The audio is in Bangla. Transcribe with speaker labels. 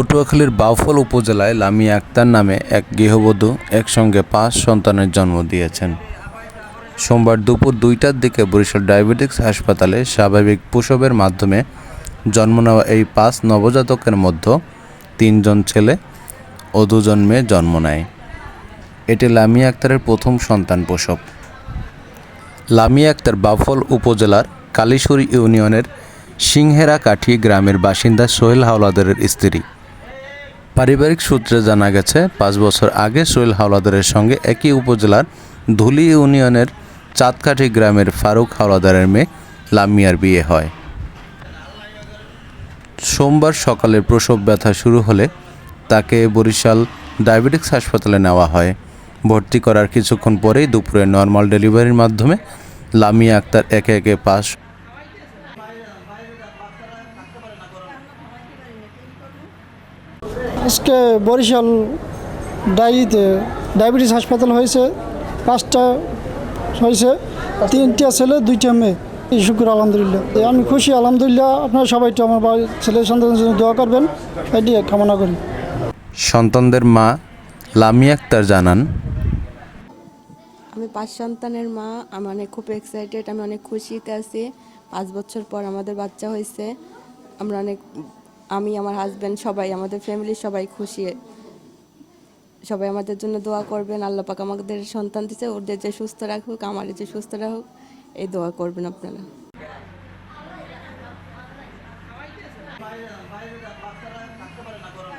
Speaker 1: পটুয়াখালীর বাউফল উপজেলায় লামিয়া আক্তার নামে এক গৃহবধূ একসঙ্গে পাঁচ সন্তানের জন্ম দিয়েছেন। সোমবার দুপুর দুইটার দিকে বরিশাল ডায়াবেটিক্স হাসপাতালে স্বাভাবিক প্রসবের মাধ্যমে জন্ম নেওয়া এই পাঁচ নবজাতকের মধ্যে তিনজন ছেলে ও দুজন মেয়ে জন্ম নেয়। এটি লামিয়া আক্তারের প্রথম সন্তান প্রসব। লামিয়া আক্তার বাফল উপজেলার কালীশ্বরী ইউনিয়নের সিংহেরা কাঠি গ্রামের বাসিন্দা সোহেল হাওলাদারের স্ত্রী। পারিবারিক সূত্রে জানা গেছে, পাঁচ বছর আগে সোহেল হাওলাদারের সঙ্গে একই উপজেলার ধুলি ইউনিয়নের চাঁদকাঠি গ্রামের ফারুক হাওলাদারের মেয়ে লামিয়ার বিয়ে হয়। সোমবার সকালে প্রসব ব্যথা শুরু হলে তাকে বরিশাল ডায়াবেটিক্স হাসপাতালে নেওয়া হয়। ভর্তি করার কিছুক্ষণ পরেই দুপুরে নর্মাল ডেলিভারির মাধ্যমে লামিয়া আক্তার একে একে পাস
Speaker 2: আজকে বরিশাল ডায়েরিতে ডায়াবেটিস হাসপাতাল হয়েছে পাঁচটা হয়েছে তিনটা ছেলে দুইটা মেয়ে। এই শুক্র আলহামদুলিল্লাহ। আমি খুশি আলহামদুলিল্লাহ। আপনারা সবাই তো আমার বাড়ির ছেলে সন্তানের জন্য দোয়া করবেন। এটি কামনা করি।
Speaker 1: সন্তানদের মা লামি আক্তার জানান
Speaker 3: আমি পাঁচ সন্তানের মা আমি অনেক খুব এক্সাইটেড আমি অনেক খুশিতে আছি। পাঁচ বছর পর আমাদের বাচ্চা হয়েছে। আমরা অনেক আমি, আমার হাজব্যান্ড সবাই, আমাদের ফ্যামিলি সবাই খুশি। সবাই আমাদের জন্য দোয়া করবেন। আল্লাহ পাক আমাদের সন্তান দিচ্ছে ওদের যে সুস্থ রাখুক আমার যে সুস্থ রাখুক, এই দোয়া করবেন আপনারা। বাইরে বাইরে না